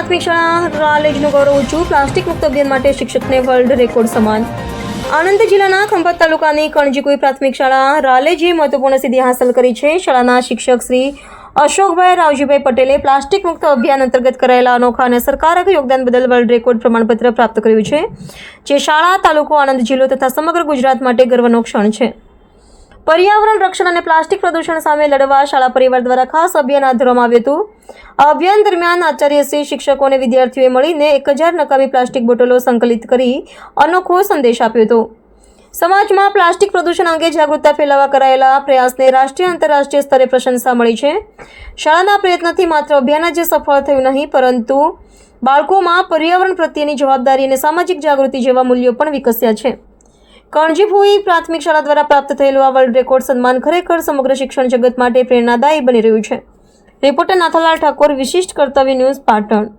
પ્રાથમિક શાળા રાલેજનું ગૌરવ ઊંચું પ્લાસ્ટિક મુક્ત અભિયાન માટે શિક્ષકને વર્લ્ડ રેકોર્ડ સમાન. આણંદ જિલ્લાના ખંભાત તાલુકાની કણજીકુઈ પ્રાથમિક શાળા રાલેજે મહત્વપૂર્ણ સિદ્ધિ હાંસલ કરી છે. શાળાના શિક્ષક શ્રી અશોકભાઈ રાવજીભાઈ પટેલે પ્લાસ્ટિક મુક્ત અભિયાન અંતર્ગત કરાયેલા અનોખા અને સરકારક યોગદાન બદલ વર્લ્ડ રેકોર્ડ પ્રમાણપત્ર પ્રાપ્ત કર્યું છે, જે શાળા, તાલુકો, આણંદ જિલ્લો તથા સમગ્ર ગુજરાત માટે ગર્વનો ક્ષણ છે. પર્યાવરણ, રક્ષણ અને પ્લાસ્ટિક પ્રદૂષણ સામે લડવા શાળા પરિવાર દ્વારા ખાસ અભિયાન હાથ ધરવામાં આવ્યું હતું. અભિયાન દરમિયાન આચાર્યશ્રી શિક્ષકો અને વિદ્યાર્થીઓએ મળીને એક હજાર નકામી પ્લાસ્ટિક બોટલો સંકલિત કરી અનોખો સંદેશ આપ્યો હતો. સમાજમાં પ્લાસ્ટિક પ્રદૂષણ અંગે જાગૃતતા ફેલાવવા કરાયેલા પ્રયાસને રાષ્ટ્રીય, આંતરરાષ્ટ્રીય સ્તરે પ્રશંસા મળી છે. શાળાના પ્રયત્નથી માત્ર અભિયાન જ સફળ થયું નહીં, પરંતુ બાળકોમાં પર્યાવરણ પ્રત્યેની જવાબદારી અને સામાજિક જાગૃતિ જેવા મૂલ્યો પણ વિકસ્યા છે. કણજીભોઈ પ્રાથમિક શાળા દ્વારા પ્રાપ્ત થયેલું આ વર્લ્ડ રેકોર્ડ સન્માન ખરેખર સમગ્ર શિક્ષણ જગત માટે પ્રેરણાદાયી બની રહ્યું છે. રિપોર્ટર નાથાલાલ ઠાકોર, વિશિષ્ટ કર્તવ્ય ન્યૂઝ પાટણ.